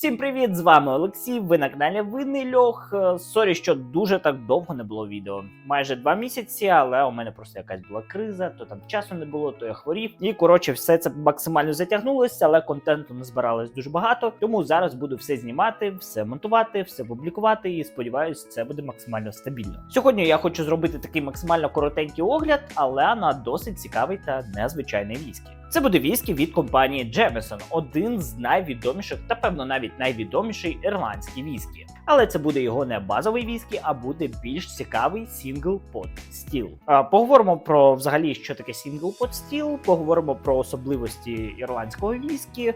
Всім привіт! З вами Олексій. Ви на каналі Винний Льох. Е, Сорі, що дуже так довго не було відео. Майже два місяці, але у мене просто якась була криза, то там часу не було, то я хворів. І коротше, все це максимально затягнулося, але контенту не збиралось дуже багато. Тому зараз буду все знімати, все монтувати, все публікувати. І сподіваюсь, це буде максимально стабільно. Сьогодні я хочу зробити такий максимально коротенький огляд, але на досить цікавий та незвичайний віскі. Це буде віскі від компанії Jameson, один з найвідоміших та певно навіть найвідоміший ірландський віскі. Але це буде його не базовий віскі, а буде більш цікавий сінгл под стіл. Поговоримо про взагалі, що таке сінгл под стіл, поговоримо про особливості ірландського віскі.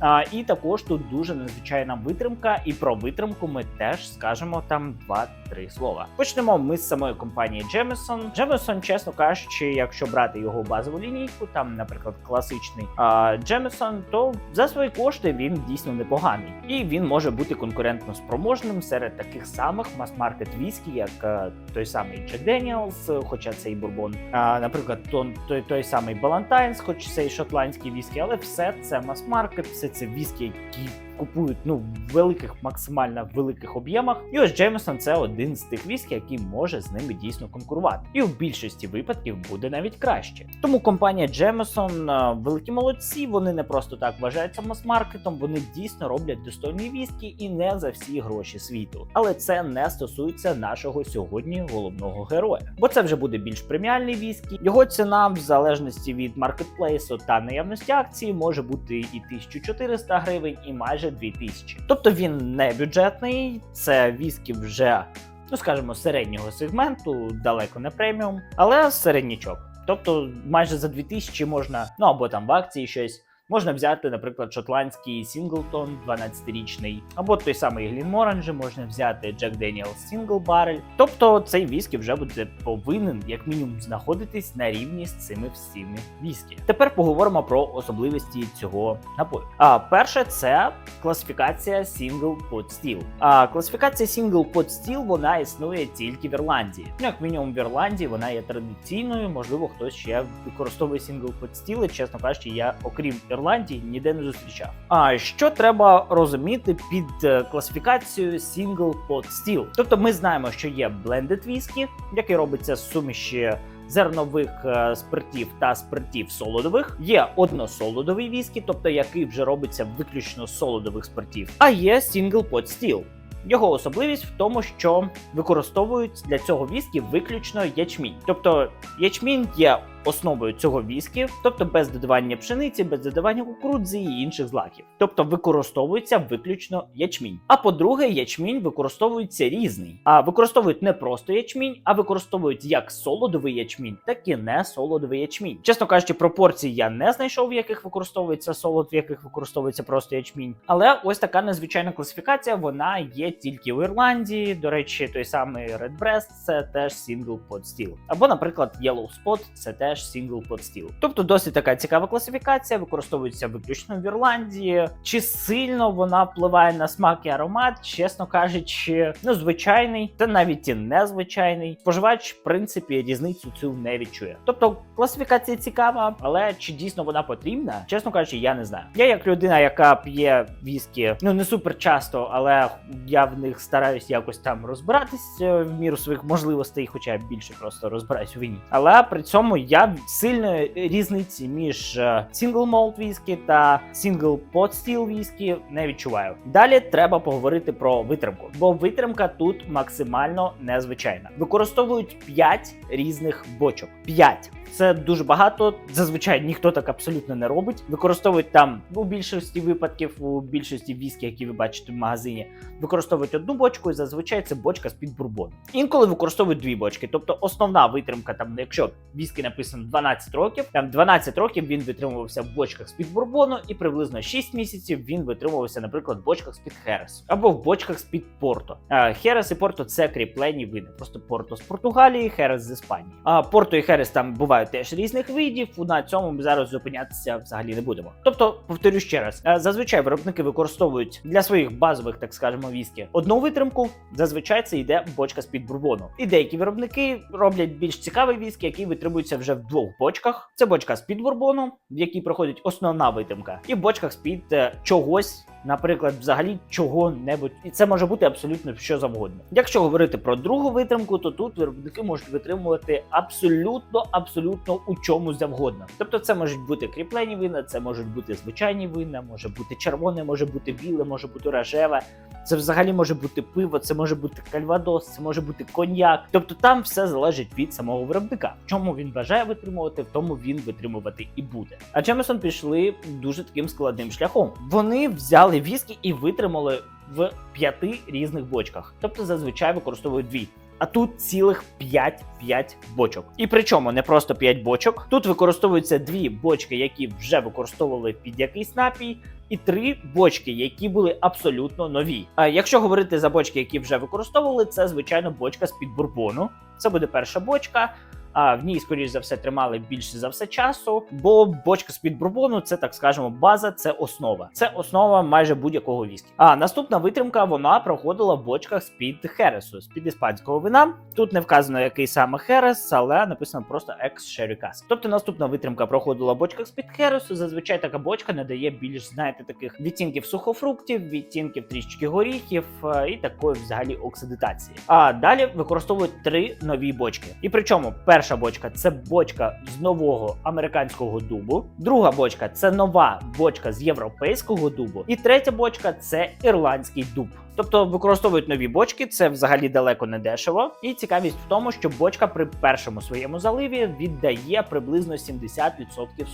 А, і також тут дуже незвичайна витримка, і про витримку ми теж скажемо там 2-3 слова. Почнемо ми з самої компанії Jameson. Jameson, чесно кажучи, якщо брати його базову лінійку, там, наприклад, класичний а, Jameson, то за свої кошти він дійсно непоганий, і він може бути конкурентно спроможним серед таких самих мас-маркет віскі, як е, той самий Jack Daniels, хоча це і бурбон, а, наприклад, тон- той, той самий Ballantines, хоч це і шотландський віскі, але все це мас-маркет, все це віскі, які купують ну в великих, максимально великих об'ємах. І ось Джеймесон це один з тих віскі, який може з ними дійсно конкурувати. І в більшості випадків буде навіть краще. Тому компанія Джемесон великі молодці. Вони не просто так вважаються мас-маркетом, вони дійсно роблять достойні віскі і не за всі гроші світу. Але це не стосується нашого сьогодні головного героя, бо це вже буде більш преміальний віскі. Його ціна, в залежності від маркетплейсу та наявності акції, може бути і 1400 гривень, і майже 2000. Тобто він не бюджетний, це віскі вже, ну скажімо, середнього сегменту, далеко не преміум, але середнячок. Тобто майже за 2000 можна, ну або там в акції щось. Можна взяти, наприклад, шотландський Сінглтон 12-річний, або той самий Глінморанжі, можна взяти Jack Daniel's Single Barrel. Тобто цей віскі вже буде повинен, як мінімум, знаходитись на рівні з цими всіми віскі. Тепер поговоримо про особливості цього напою. А перше, це класифікація Single Pot Still. А класифікація Single Pot Still вона існує тільки в Ірландії. Ну, як мінімум в Ірландії вона є традиційною. Можливо, хтось ще використовує Single Still, і, чесно кажучи, я окрім Ірландії ніде не зустрічав. А що треба розуміти під е, класифікацією Single Pot Still? Тобто ми знаємо, що є blended whisky, який робиться з суміші зернових е, спиртів та спиртів солодових. Є односолодовий віскі, тобто який вже робиться виключно з солодових спиртів. А є Single Pot Still. Його особливість в тому, що використовують для цього віскі виключно ячмінь. Тобто ячмінь є основою цього віскі, тобто без додавання пшениці, без додавання кукурудзи і інших злаків. Тобто використовується виключно ячмінь. А по-друге, ячмінь використовується різний. А використовують не просто ячмінь, а використовують як солодовий ячмінь, так і не солодовий ячмінь. Чесно кажучи, пропорції я не знайшов, в яких використовується солод, в яких використовується просто ячмінь. Але ось така незвичайна класифікація, вона є тільки в Ірландії. До речі, той самий Redbreast – це теж Single Pot Still. Або, наприклад, Yellow Spot – це теж Single Pot Still. Тобто досить така цікава класифікація, використовується виключно в Ірландії. Чи сильно вона впливає на смак і аромат, чесно кажучи, ну звичайний, та навіть і незвичайний. Споживач, в принципі, різницю цю не відчує. Тобто класифікація цікава, але чи дійсно вона потрібна, чесно кажучи, я не знаю. Я як людина, яка п'є віскі, ну не супер часто, але я в них стараюсь якось там розбиратись е, в міру своїх можливостей, хоча більше просто розбираюсь у вині. Але при цьому я сильної різниці між single malt віскі та pot still віскі не відчуваю. Далі треба поговорити про витримку, бо витримка тут максимально незвичайна. Використовують 5 різних бочок. 5. Це дуже багато. Зазвичай ніхто так абсолютно не робить. Використовують там у більшості випадків, у більшості віскі, які ви бачите в магазині, використовують одну бочку, і зазвичай це бочка з під бурбону. Інколи використовують дві бочки. Тобто основна витримка, там, якщо віскі написано 12 років, там 12 років він витримувався в бочках з під бурбону, і приблизно 6 місяців він витримувався, наприклад, в бочках з під Хересу або в бочках з під Порто. Херес і Порто це кріплені види. Просто Порто з Португалії, Херес з Іспанії. А Порто і Херес там бувають теж різних видів. На цьому ми зараз зупинятися взагалі не будемо. Тобто, повторю ще раз, зазвичай виробники використовують для своїх базових, так скажемо, віскі одну витримку. Зазвичай це йде бочка з під бурбону. І деякі виробники роблять більш цікавий віскі, який витримується вже в двох бочках. Це бочка з під бурбону, в якій проходить основна витимка, і бочках з під е, чогось наприклад, взагалі чого-небудь, і це може бути абсолютно що завгодно. Якщо говорити про другу витримку, то тут виробники можуть витримувати абсолютно, абсолютно у чому завгодно. Тобто, це можуть бути кріплені вина, це можуть бути звичайні вина, може бути червоне, може бути біле, може бути рожеве. Це взагалі може бути пиво, це може бути кальвадос, це може бути коньяк. Тобто там все залежить від самого виробника. В чому він бажає витримувати, в тому він витримувати і буде. А Джемесон пішли дуже таким складним шляхом. Вони взяли віскі і витримали в п'яти різних бочках, тобто зазвичай використовують дві. А тут цілих 5-5 бочок. І причому не просто 5 бочок. Тут використовуються дві бочки, які вже використовували під якийсь напій, і три бочки, які були абсолютно нові. А якщо говорити за бочки, які вже використовували, це звичайно бочка з під бурбону. Це буде перша бочка. А в ній, скоріш за все, тримали більше за все часу, бо бочка з під бурбону це так скажемо база, це основа. Це основа майже будь-якого віскі. А наступна витримка вона проходила в бочках з під Хересу, з під іспанського вина. Тут не вказано, який саме Херес, але написано просто екс Шерікас. Тобто наступна витримка проходила в бочках з під Хересу. Зазвичай така бочка надає більш, знаєте, таких відтінків сухофруктів, відтінків трішечки горіхів е, і такої взагалі оксидитації. А далі використовують три нові бочки. І причому перша бочка це бочка з нового американського дубу, друга бочка це нова бочка з європейського дубу, і третя бочка це ірландський дуб. Тобто використовують нові бочки, це взагалі далеко не дешево. І цікавість в тому, що бочка при першому своєму заливі віддає приблизно 70%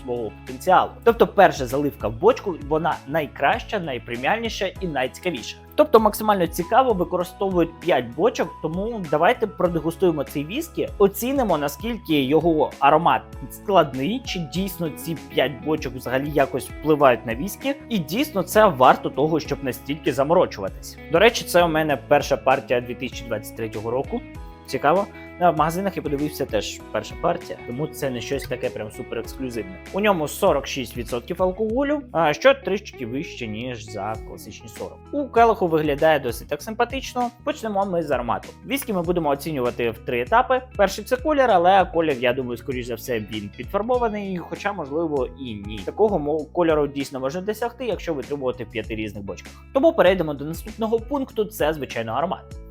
свого потенціалу. Тобто, перша заливка в бочку вона найкраща, найпреміальніша і найцікавіша. Тобто максимально цікаво використовують 5 бочок, тому давайте продегустуємо цей віскі, оцінимо наскільки його аромат складний, чи дійсно ці 5 бочок взагалі якось впливають на віскі, і дійсно це варто того, щоб настільки заморочуватись. До речі, це у мене перша партія 2023 року. Цікаво. В магазинах я подивився теж перша партія, тому це не щось таке прям супер ексклюзивне. У ньому 46% алкоголю, а що трішки вище, ніж за класичні 40. У келиху виглядає досить так симпатично. Почнемо ми з аромату. Віскі ми будемо оцінювати в три етапи. Перший це колір, але колір, я думаю, скоріш за все, він підфарбований, хоча, можливо, і ні. Такого кольору дійсно можна досягти, якщо витримувати в п'яти різних бочках. Тому перейдемо до наступного пункту. Це звичайно аромат.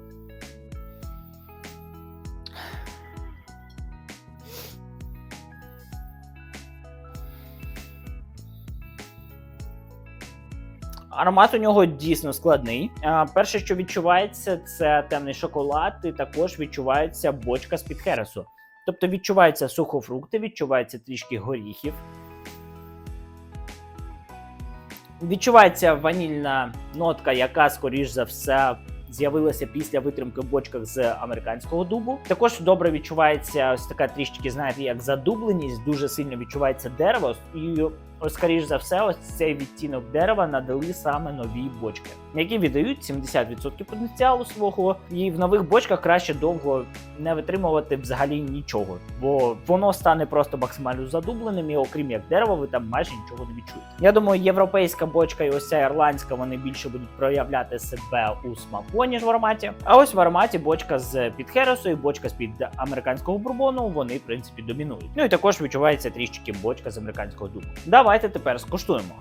Аромат у нього дійсно складний. Перше, що відчувається, це темний шоколад, і також відчувається бочка з під хересу. Тобто відчуваються сухофрукти, відчувається трішки горіхів. Відчувається ванільна нотка, яка, скоріш за все, з'явилася після витримки в бочках з американського дубу. Також добре відчувається ось така трішки, знаєте, як задубленість, дуже сильно відчувається дерево. І ось, скоріш за все, ось цей відтінок дерева надали саме нові бочки, які віддають 70% потенціалу свого. І в нових бочках краще довго не витримувати взагалі нічого, бо воно стане просто максимально задубленим, і окрім як дерева, ви там майже нічого не відчуєте. Я думаю, європейська бочка і ось ця ірландська вони більше будуть проявляти себе у смаку, ніж в ароматі. А ось в ароматі бочка з під Хересу і бочка з під американського бурбону, вони в принципі домінують. Ну і також відчувається трішки бочка з американського дубу. Давайте тепер скуштуємо.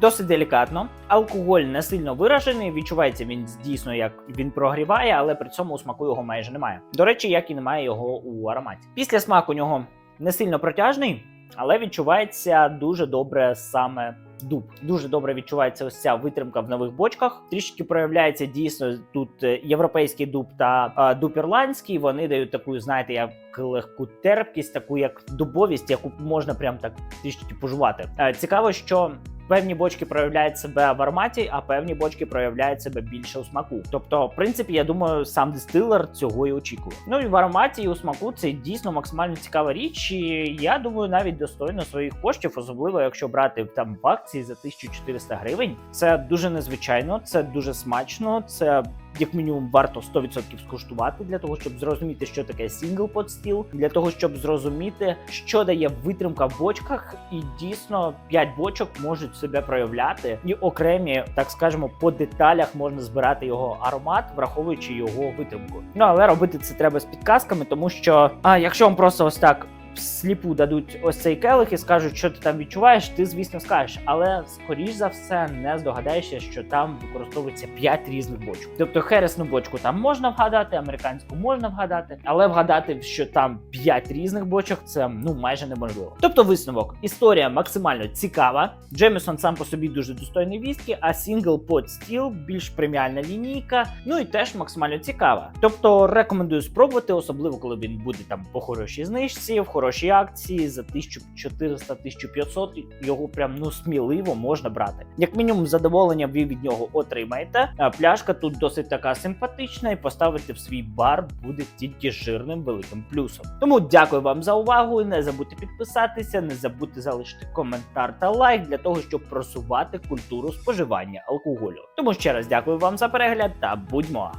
Досить делікатно. Алкоголь не сильно виражений. Відчувається він дійсно як він прогріває, але при цьому у смаку його майже немає. До речі, як і немає його у ароматі. Після смаку у нього не сильно протяжний, але відчувається дуже добре саме дуб. Дуже добре відчувається ось ця витримка в нових бочках. Трішки проявляється дійсно тут е, європейський дуб та дуб ірландський. Вони дають таку, знаєте, як легку терпкість, таку як дубовість, яку можна прям так трішки пожувати. Е, цікаво, що. Певні бочки проявляють себе в ароматі, а певні бочки проявляють себе більше у смаку. Тобто, в принципі, я думаю, сам дистилер цього і очікує. Ну і в ароматі і у смаку це дійсно максимально цікава річ. І я думаю, навіть достойно своїх коштів, особливо якщо брати там в акції за 1400 гривень. Це дуже незвичайно, це дуже смачно. Це як мінімум варто 100% скуштувати для того, щоб зрозуміти, що таке сінгл под стіл, для того, щоб зрозуміти, що дає витримка в бочках, і дійсно 5 бочок можуть себе проявляти, і окремі, так скажемо, по деталях можна збирати його аромат, враховуючи його витримку. Ну але робити це треба з підказками, тому що а якщо вам просто ось так сліпу дадуть ось цей келих і скажуть, що ти там відчуваєш, ти звісно скажеш, але скоріш за все не здогадаєшся, що там використовується 5 різних бочок. Тобто хересну бочку там можна вгадати, американську можна вгадати, але вгадати, що там 5 різних бочок, це ну майже неможливо. Тобто, висновок, історія максимально цікава. Джемісон сам по собі дуже достойний віскі, а Single Pot Steel більш преміальна лінійка, ну і теж максимально цікава. Тобто рекомендую спробувати, особливо коли він буде там по хорошій знижці, в хорошій акції за 1400-1500, його прям ну сміливо можна брати. Як мінімум, задоволення ви від нього отримаєте. А пляшка тут досить така симпатична, і поставити в свій бар буде тільки жирним великим плюсом. Тому дякую вам за увагу. Не забудьте підписатися, не забудьте залишити коментар та лайк для того, щоб просувати культуру споживання алкоголю. Тому ще раз дякую вам за перегляд та будьмо!